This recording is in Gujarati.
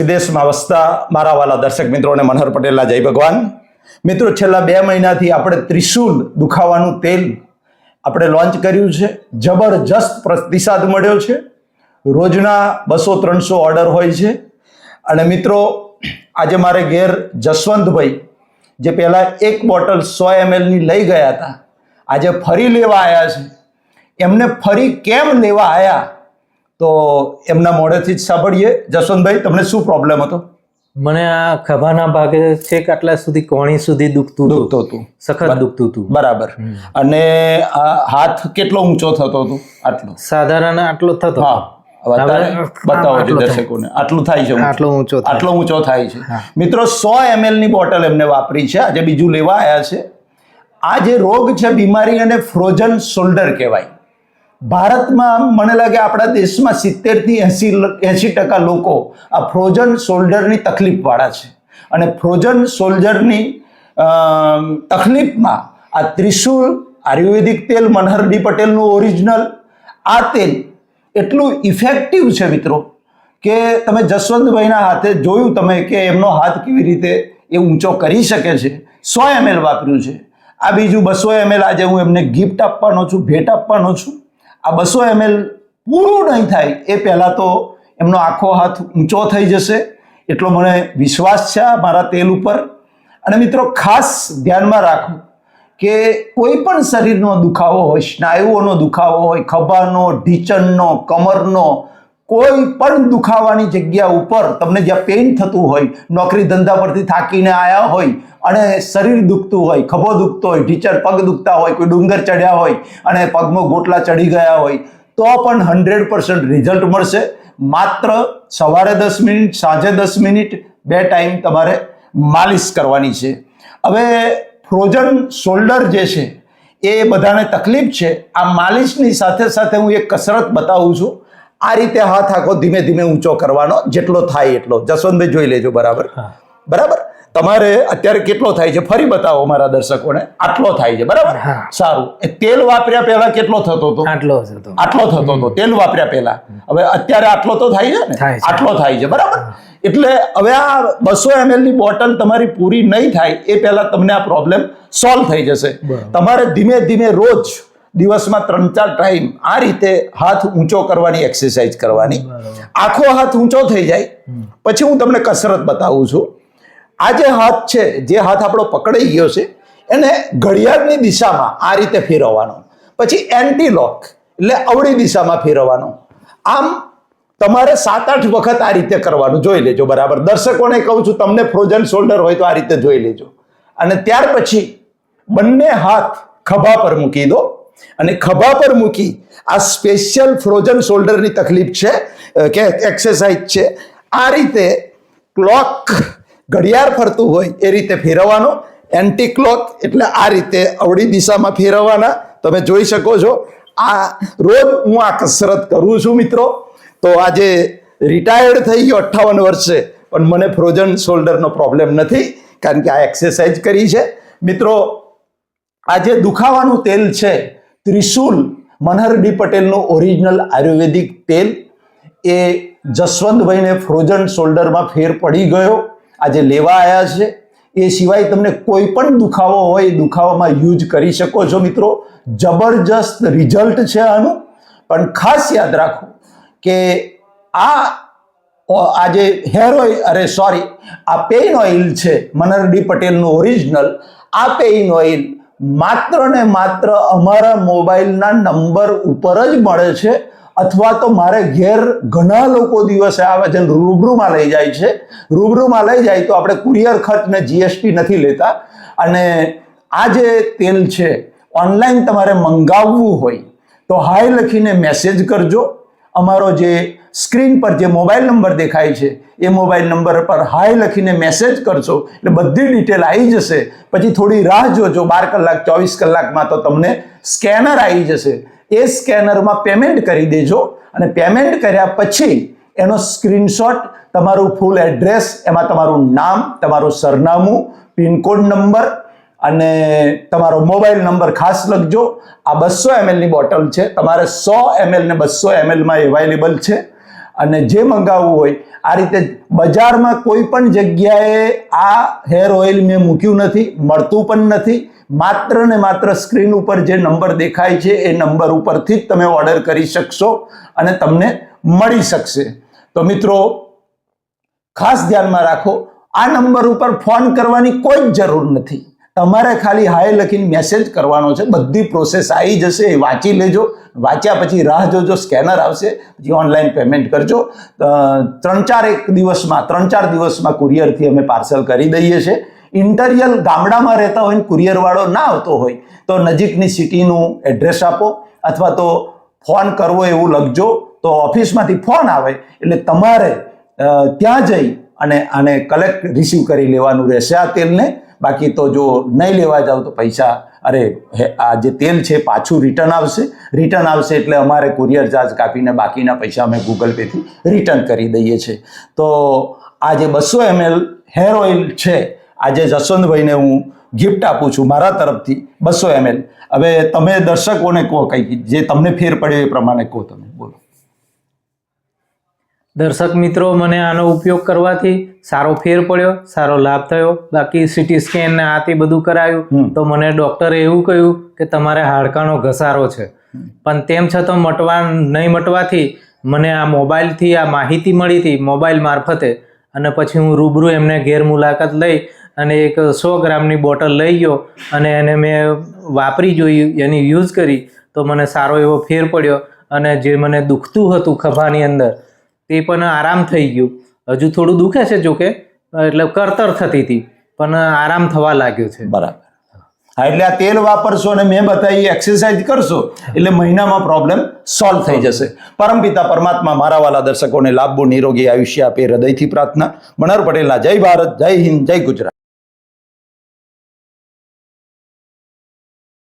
વિદેશમાં વસતા મારા વાલા દર્શક મિત્રોને મનહર પટેલના જય ભગવાન. મિત્રો, છેલ્લા બે મહિનાથી આપણે ત્રિશુલ દુખાવાનું તેલ આપણે લોન્ચ કર્યું છે. જબરજસ્ત પ્રતિસાદ મળ્યો છે. રોજના બસો ત્રણસો ઓર્ડર હોય છે. અને મિત્રો, આજે મારે ઘેર જસવંતભાઈ, જે પહેલાં એક બોટલ સો એમએલની લઈ ગયા હતા, આજે ફરી લેવા આવ્યા છે. એમને ફરી કેમ લેવા આવ્યા તો એમના મોઢેથી જ સાંભળીએ. જસવંતભાઈ તમને શું પ્રોબ્લેમ હતો? મને આ ખભાના ભાગે છેક આટલા સુધી કોણી સુધી દુખતું દુખતું હતું. સખત દુખતું હતું. બરાબર. અને આ હાથ કેટલો ઊંચો થતો હતો? આટલો. સાધારણ આટલો થતો હા. બતાવો છો દર્શકોને. આટલું થાય છે આટલો ઊંચો આટલો ઊંચો થાય છે. મિત્રો સો એમએલની બોટલ એમને વાપરી છે. આજે બીજું લેવા આવ્યા છે. આ જે રોગ છે બીમારી અને ફ્રોઝન શોલ્ડર કહેવાય. ભારતમાં મને લાગે આપણા દેશમાં સિત્તેરથી એંસી એસી ટકા લોકો આ ફ્રોઝન શોલ્ડરની તકલીફવાળા છે. અને ફ્રોઝન શોલ્ડરની તકલીફમાં આ ત્રિશુલ આયુર્વેદિક તેલ મનહરડી પટેલનું ઓરિજિનલ આ તેલ એટલું ઇફેક્ટિવ છે મિત્રો કે તમે જસવંતભાઈના હાથે જોયું તમે કે એમનો હાથ કેવી રીતે એ ઊંચો કરી શકે છે. સો એમએલ વાપર્યું છે. આ બીજું બસો એમએલ આજે હું એમને ગિફ્ટ આપવાનો છું, ભેટ આપવાનો છું. આ બસો એમએલ પૂરું નહીં થાય એ પહેલાં તો એમનો આખો હાથ ઊંચો થઈ જશે. એટલો મને વિશ્વાસ છે મારા તેલ ઉપર. અને મિત્રો, ખાસ ધ્યાનમાં રાખો કે કોઈ પણ શરીરનો દુખાવો હોય, સ્નાયુઓનો દુખાવો હોય, ખભાનો, ઢીચણનો, કમરનો કોઈ પણ દુખાવાની જગ્યા ઉપર તમને જ્યાં પેઇન થતું હોય, નોકરી ધંધા પરથી થાકીને આવ્યા હોય અને શરીર દુખતું હોય, ખભો દુખતો હોય ટીચર પગ દુખતા હોય, કોઈ ડુંગર ચડ્યા હોય અને પગમાં ગોટલા ચડી ગયા હોય, તો પણ હંડ્રેડ પર્સન્ટ રિઝલ્ટ મળશે. માત્ર સવારે દસ મિનિટ, સાંજે દસ મિનિટ, બે ટાઈમ તમારે માલિશ કરવાની છે. હવે ફ્રોઝન શોલ્ડર જે છે, એ બધાને તકલીફ છે. આ માલિશની સાથે સાથે હું એક કસરત બતાવું છું. આ રીતે હાથ આખો ધીમે ધીમે ઊંચો કરવાનો જેટલો થાય એટલો. જસવંતભાઈ જોઈ લેજો બરાબર? બરાબર? તમારે અત્યારે કેટલો થાય છે? ફરી બતાવો મારા દર્શકોને. આટલો થાય છે બરાબર? સારું. એ તેલ વાપર્યા પહેલા કેટલો થતો હતો? આટલો થતો આટલો થતો હતો. તેલ વાપર્યા પહેલા. હવે અત્યારે આટલો તો થાય છે ને? આટલો થાય છે બરાબર? એટલે હવે આ બસો એમએલની બોટલ તમારી પૂરી નહીં થાય એ પહેલા તમને આ પ્રોબ્લેમ સોલ્વ થઈ જશે. તમારે ધીમે ધીમે રોજ દિવસમાં ત્રણ ચાર ટાઈમ આ રીતે હાથ ઊંચો કરવાની એક્સરસાઇઝ કરવાની. આખો હાથ ઊંચો થઈ જાય. પછી હું તમને કસરત બતાવું છું. આ જે હાથ છે જે હાથ આપણો પકડાઈ ગયો છે એને ઘડિયાળની દિશામાં આ રીતે ફેરવવાનો. પછી એન્ટી લોક એટલે અવળી દિશામાં ફેરવવાનો. આમ તમારે સાત આઠ વખત આ રીતે કરવાનું. જોઈ લેજો બરાબર. દર્શકોને કહું છું તમને ફ્રોઝન શોલ્ડર હોય તો આ રીતે જોઈ લેજો. અને ત્યાર પછી બંને હાથ ખભા પર મૂકી દો. અને ખભા પર મૂકી આ સ્પેશિયલ ફ્રોઝન શોલ્ડરની તકલીફ છે કે એક્સરસાઇઝ છે, આ રીતે ક્લોક ઘડિયાળ ફરતું હોય એ રીતે ફેરવવાનો એન્ટી ક્લોક એટલે આ રીતે અવળી દિશામાં ફેરવવાના, તમે જોઈ શકો છો. આ રોજ હું આ કસરત કરું છું મિત્રો. તો આજે રિટાયર્ડ થઈ ગયો, અઠ્ઠાવન વર્ષે પણ મને ફ્રોઝન શોલ્ડરનો પ્રોબ્લેમ નથી, કારણ કે આ એક્સરસાઇઝ કરી છે. મિત્રો આ જે દુખાવાનું તેલ છે. ત્રિશુલ મનહર ડી પટેલનું ઓરિજિનલ આયુર્વેદિક તેલ. એ જસવંતભાઈને ફ્રોઝન શોલ્ડરમાં ફેર પડી ગયો. આજે લેવા આવ્યા છે. એ સિવાય તમને કોઈ પણ દુખાવો હોય એ દુખાવામાં યુઝ કરી શકો છો મિત્રો. જબરજસ્ત રિઝલ્ટ છે આનું. પણ ખાસ યાદ રાખો કે આ આજે હેર ઓઇલ અરે સોરી આ પેઇન ઓઇલ છે મનર ડી પટેલનું ઓરિજિનલ આ પેઇન ઓઇલ માત્ર ને માત્ર અમારા મોબાઈલના નંબર ઉપર જ મળે છે, અથવા તો મારે ઘેર ઘણા લોકો દિવસે આવે છે રૂબરૂમાં લઈ જાય છે. રૂબરૂમાં લઈ જાય તો આપણે કુરિયર ખર્ચ ને જીએસટી નથી લેતા. અને આ જે તેલ છે ઓનલાઈન તમારે મંગાવવું હોય, તો હાય લખીને મેસેજ કરજો. અમારો જે સ્ક્રીન પર જે મોબાઈલ નંબર દેખાય છે, એ મોબાઈલ નંબર પર હાય લખીને મેસેજ કરશો એટલે બધી ડિટેલ આવી જશે. પછી થોડી રાહ જોજો, બાર કલાક, ચોવીસ કલાકમાં તો તમને સ્કેનર આવી જશે. એ સ્કેનરમાં પેમેન્ટ કરી દેજો અને પેમેન્ટ કર્યા પછી એનો સ્ક્રીનશોટ તમારું ફૂલ એડ્રેસ એમાં તમારું નામ, તમારું સરનામું પિનકોડ નંબર અને તમારો મોબાઈલ નંબર ખાસ લખજો. આ બસો એમએલની બોટલ છે. તમારે સો એમએલ ને બસો એમએલમાં અવેલેબલ છે. અને જે મંગાવવું હોય, આ રીતે બજારમાં કોઈ પણ જગ્યાએ આ હેર ઓઇલ મેં મૂક્યું નથી, મળતું પણ નથી. માત્ર ને માત્ર સ્ક્રીન ઉપર જે નંબર દેખાય છે, એ નંબર ઉપરથી જ તમે ઓર્ડર કરી શકશો અને તમને મળી શકશે. તો મિત્રો, ખાસ ધ્યાનમાં રાખો, આ નંબર ઉપર ફોન કરવાની કોઈ જ જરૂર નથી. તમારે ખાલી હાય લખીને મેસેજ કરવાનો છે. બધી પ્રોસેસ આવી જશે એ વાંચી લેજો. વાંચ્યા પછી રાહ જોજો સ્કેનર આવશે, પછી ઓનલાઈન પેમેન્ટ કરજો. ત્રણ ચાર એક દિવસમાં, ત્રણ ચાર દિવસમાં કુરિયરથી અમે પાર્સલ કરી દઈએ છીએ. ઇન્ટરિયલ ગામડામાં રહેતા હોય ને કુરિયર ના આવતો હોય, તો નજીકની સિટીનું એડ્રેસ આપો અથવા તો ફોન કરવો એવું લખજો. તો ઓફિસમાંથી ફોન આવે, એટલે તમારે ત્યાં જઈ અને આને કલેક્ટ રિસીવ કરી લેવાનું રહેશે આ તેલને. બાકી તો જો નહીં લેવા જાવ તો પૈસા, અરે આ જે તેલ છે પાછું રિટર્ન આવશે. રિટર્ન આવશે એટલે અમારે કુરિયર ચાર્જ કાપીને બાકીના પૈસા અમે ગૂગલ પેથી રિટર્ન કરી દઈએ છીએ. તો આ જે બસો એમએલ હેર ઓઇલ છે, આજે જસવંતભાઈને હું ગિફ્ટ આપું છું મારા તરફથી બસો એમએલ હવે તમે દર્શકોને કહો કંઈક, જે તમને ફેર પડ્યો એ પ્રમાણે કહો તમે. બોલો. દર્શક મિત્રો મને આનો ઉપયોગ કરવાથી સારો ફેર પડ્યો સારો લાભ થયો. બાકી સીટી સ્કેન ને આ તે બધું કરાયું તો મને ડોક્ટરે એવું કહ્યું કે તમારે હાડકાનો ઘસારો છે. પણ તેમ છતાં મટવા નહીં મટવાથી મને આ મોબાઈલથી આ માહિતી મળી હતી મોબાઈલ મારફતે. અને પછી હું રૂબરૂ એમને ઘેર મુલાકાત લઈ અને એક સો ગ્રામની બોટલ લઈ ગયો અને એને મેં વાપરી જોઈ એની યુઝ કરી તો મને સારો એવો ફેર પડ્યો અને જે મને દુખતું હતું ખભાની અંદર તે પણ આરામ થઈ ગયું. હજુ થોડું દુખે છે જોકે, એટલે કરતર થતી હતી, પણ આરામ થવા લાગ્યો છે. બરાબર. હા, એટલે આ તેલ વાપરશો અને મેં બતાવી એક્સરસાઇઝ કરશો, એટલે મહિનામાં પ્રોબ્લેમ સોલ્વ થઈ જશે. પરમપિતા પરમાત્મા મારા વાલા દર્શકોને લાભો નિરોગી આયુષ્ય આપે, હૃદયથી પ્રાર્થના. મનોહર પટેલના જય ભારત, જય હિન્દ, જય ગુજરાત.